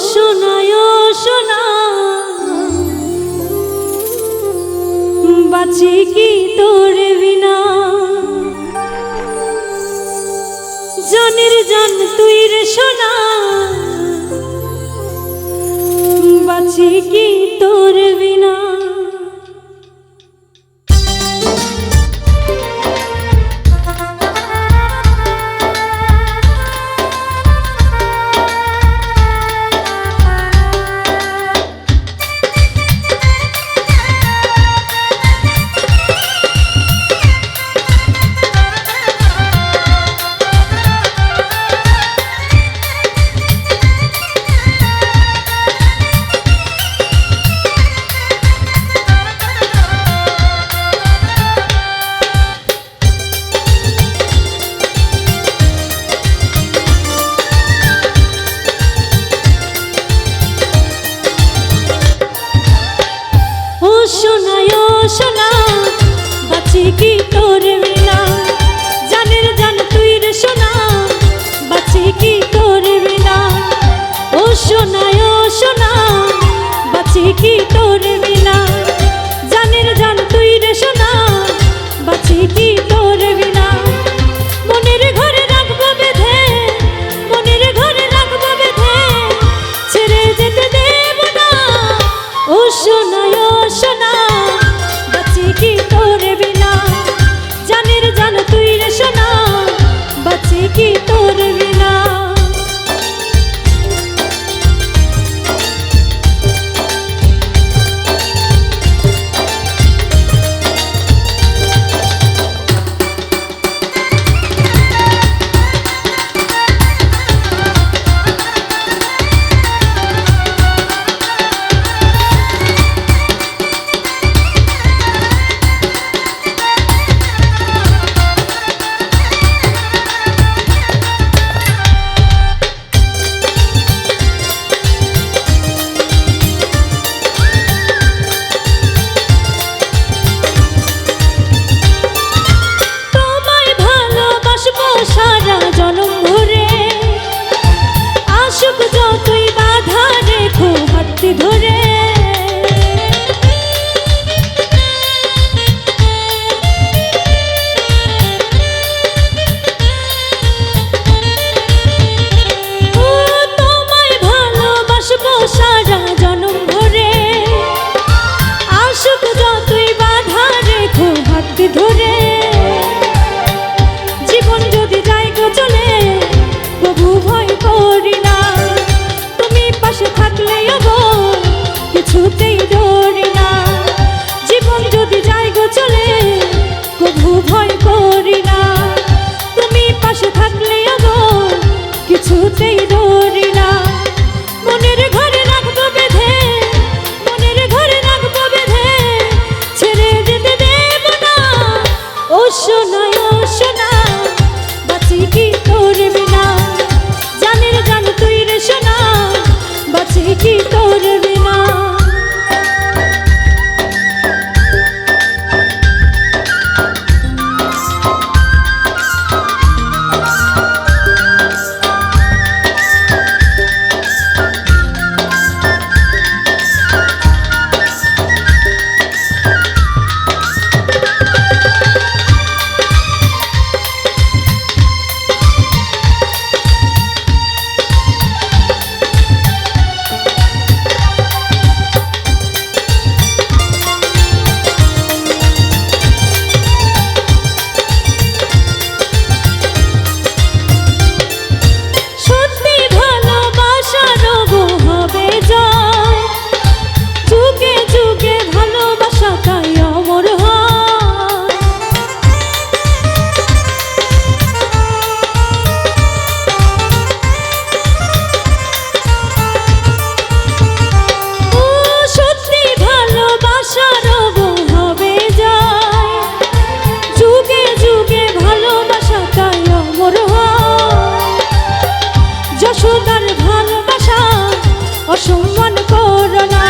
শোনায়, শোনা। বাঁচি কি তোর বিনা? জনের জান তুই রে শোনা। বাঁচি কি তোর বিনা? শোনায় শোনা বাঁচি কি তোর মিলা জানের জান তুই রে শোনা বাঁচি কি তোর পাশে থাকলে আগো কিছুতেই ধরি না। মনের ঘরে রাখব বেঁধে, মনের ঘরে রাখব বেঁধে, ছেড়ে যেতে দেব না। ও শোনায় ও শোনা বাঁচি কি তোর বিনা জানের জান তুই রে শোনা বাঁচি কি তোর করোনা।